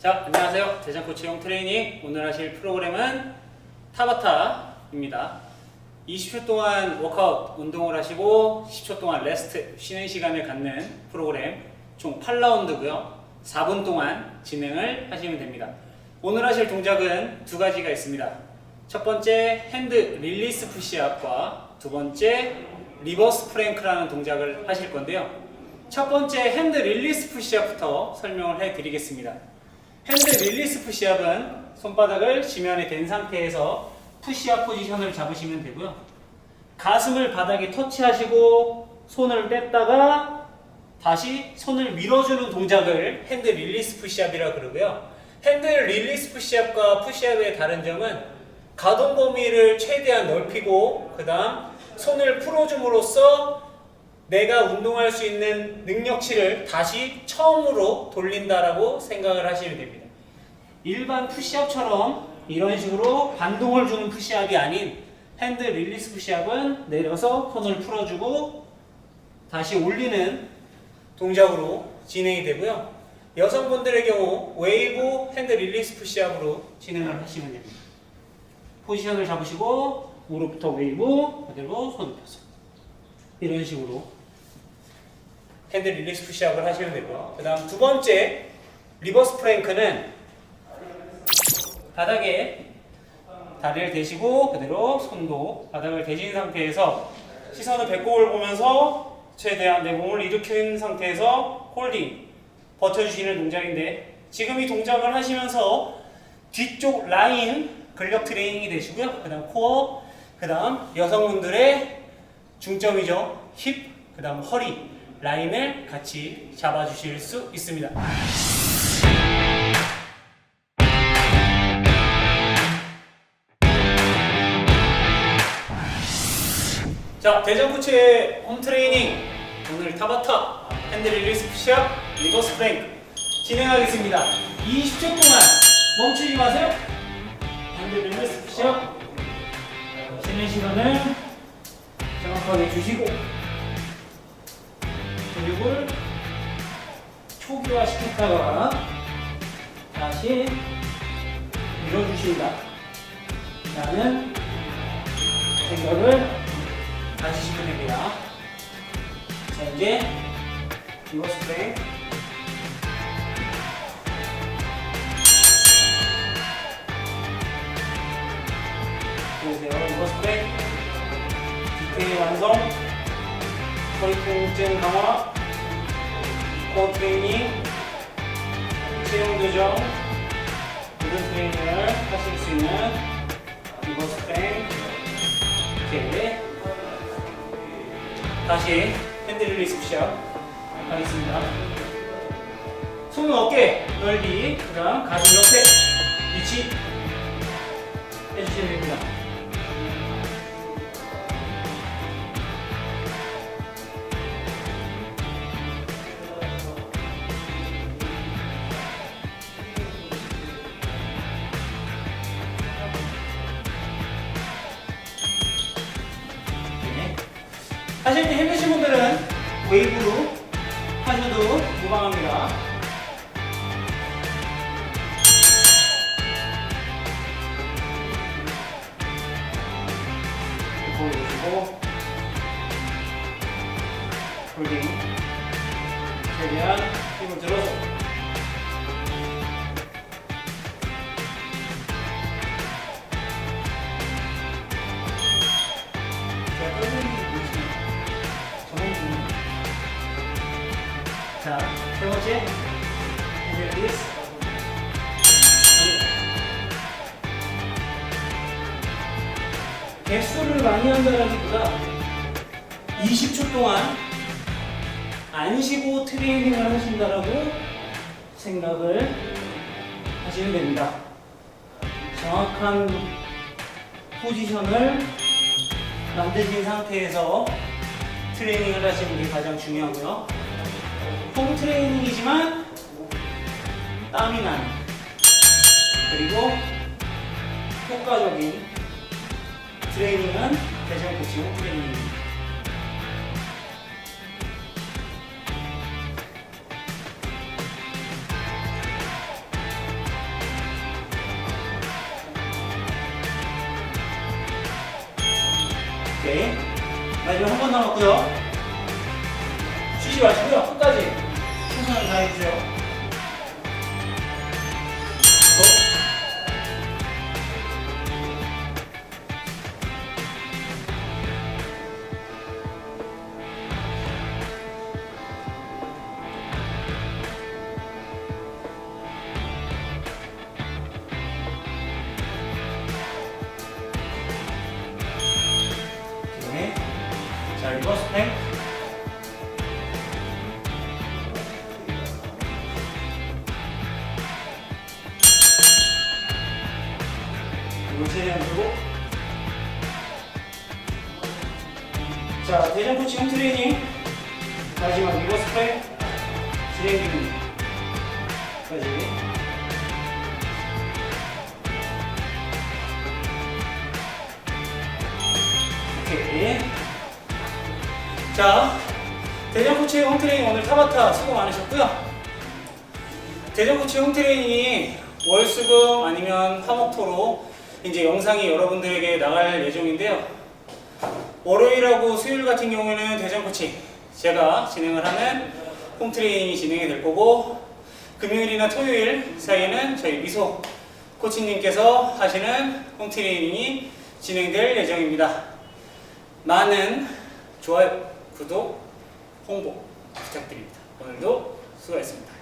자, 안녕하세요. 대장코치용 트레이닝. 오늘 하실 프로그램은 타바타입니다. 20초 동안 워크아웃 운동을 하시고 10초 동안 레스트 쉬는 시간을 갖는 프로그램 총 8라운드고요. 4분 동안 진행을 하시면 됩니다. 오늘 하실 동작은 두 가지가 있습니다. 첫 번째 핸드 릴리스 푸시업과 두 번째 리버스 프랭크라는 동작을 하실 건데요. 첫 번째 핸드 릴리스 푸시업부터 설명을 해 드리겠습니다. 핸드 릴리스 푸시업은 손바닥을 지면에 댄 상태에서 푸시업 포지션을 잡으시면 되고요. 가슴을 바닥에 터치하시고 손을 뺐다가 다시 손을 밀어주는 동작을 핸드 릴리스 푸시업이라 그러고요. 핸드 릴리스 푸시업과 푸시업의 다른 점은 가동 범위를 최대한 넓히고 그 다음 손을 풀어줌으로써 내가 운동할 수 있는 능력치를 다시 처음으로 돌린다라고 생각을 하시면 됩니다. 일반 푸시업처럼 이런 식으로 반동을 주는 푸시업이 아닌 핸드 릴리스 푸시업은 내려서 손을 풀어주고 다시 올리는 동작으로 진행이 되고요. 여성분들의 경우 웨이브 핸드 릴리스 푸시업으로 진행을 하시면 됩니다. 포지션을 잡으시고 무릎부터 웨이브 그대로 손을 펴서 이런 식으로 핸드 릴리스 푸시업을 하시면 되고요. 그 다음 두 번째 리버스 프랭크는 바닥에 다리를 대시고 그대로 손도 바닥을 대신 상태에서 시선을 배꼽을 보면서 최대한 내 몸을 일으킨 상태에서 홀딩 버텨주시는 동작인데 지금 이 동작을 하시면서 뒤쪽 라인 근력 트레이닝이 되시고요. 그 다음 코어, 그 다음 여성분들의 중점이죠. 힙, 그 다음 허리 라인을 같이 잡아주실 수 있습니다. 자, 대전구치의 홈트레이닝. 오늘 타바타 핸드 릴리스 푸시업 리버스 프랭크 진행하겠습니다. 20초 동안 멈추지 마세요. 핸드 릴리스 푸시업. 쉬는 시간을 정확하게 주시고 근육을 초기화 시켰다가 다시 밀어주신다 라는 생각을 가지시면 됩니다. 자, 이제 리버스 프레임. 보세요. 리버스 프레임. 디테일 완성. 허리 통증 강화. 코어 트레이닝. 체형 교정. 이런 트레이닝을 하실 수 있는 리버스 프레임. 이렇게 다시 핸드 릴리스 푸시업 하겠습니다. 손은 어깨 넓이, 그 다음 가슴 옆에 위치 해주시면 됩니다. 때 힘드신 분들은 웨이브로 하셔도 무방합니다. 보여주시고 홀딩 최대한 힘을 들어서 개수를 많이 한다라기보다 20초 동안 안 쉬고 트레이닝을 하신다라고 생각을 하시면 됩니다. 정확한 포지션을 만드신 상태에서 트레이닝을 하시는 게 가장 중요하고요. 홈 트레이닝이지만 땀이 나는 그리고 효과적인 트레이닝은 대전 복싱 트레이닝입니다. 오케이. 마지막 한 번 남았고요. 쉬지 마시고요. 끝까지 최선을 다해주세요. 자, 리버스 팽. 이거 세장 들고. 자, 대전 코치 홈 트레이닝. 마지막 리버스 팽. 진행 중까 자, 대전 코치의 홈트레이닝 오늘 타바타 수고 많으셨고요. 대전 코치의 홈트레이닝이 월수금 아니면 화목토로 이제 영상이 여러분들에게 나갈 예정인데요. 월요일하고 수요일 같은 경우에는 대전 코치 제가 진행을 하는 홈트레이닝이 진행이 될 거고 금요일이나 토요일 사이에는 저희 미소 코치님께서 하시는 홈트레이닝이 진행될 예정입니다. 많은 좋아요, 구독, 홍보 부탁드립니다. 오늘도 수고하셨습니다.